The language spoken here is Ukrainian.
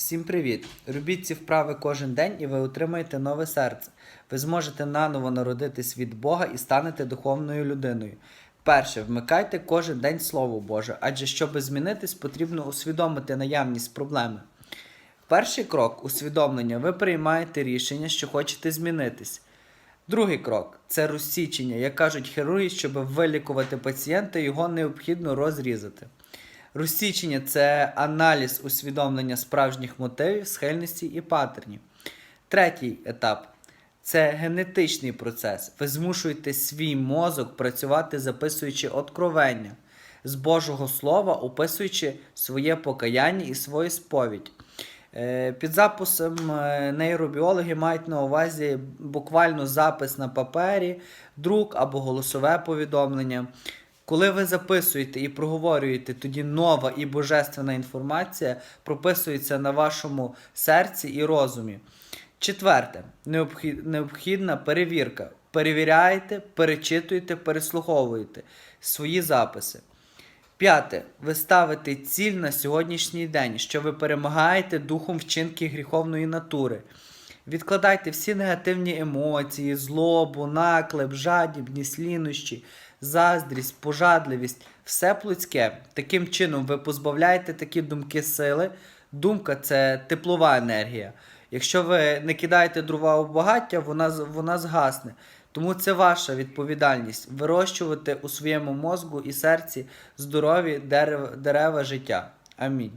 Всім привіт! Робіть ці вправи кожен день і ви отримаєте нове серце. Ви зможете наново народитись від Бога і станете духовною людиною. Перше, вмикайте кожен день Слово Боже, адже щоб змінитись, потрібно усвідомити наявність проблеми. Перший крок усвідомлення. Ви приймаєте рішення, що хочете змінитись. Другий крок це розсічення. Як кажуть хірурги, щоб вилікувати пацієнта, його необхідно розрізати. Розсічення це аналіз усвідомлення справжніх мотивів, схильності і паттернів. Третій етап це генетичний процес. Ви змушуєте свій мозок працювати, записуючи откровення з Божого Слова, описуючи своє покаяння і свою сповідь. Е, Під записом е, нейробіологи мають на увазі буквально запис на папері, друк або голосове повідомлення. Коли ви записуєте і проговорюєте, тоді нова і божественна інформація прописується на вашому серці і розумі. Четверте, необхідна перевірка. Перевіряєте, перечитуєте, переслуховуєте свої записи. П'яте. Ви ставите ціль на сьогоднішній день, що ви перемагаєте духом вчинки гріховної натури. Відкладайте всі негативні емоції, злобу, наклеп, жадібність, лінощі, заздрість, пожадливість, все плотське. Таким чином ви позбавляєте такі думки сили. Думка це теплова енергія. Якщо ви не кидаєте дрова у багаття, вона, вона згасне. Тому це ваша відповідальність вирощувати у своєму мозку і серці здорові дерева, дерева життя. Амінь.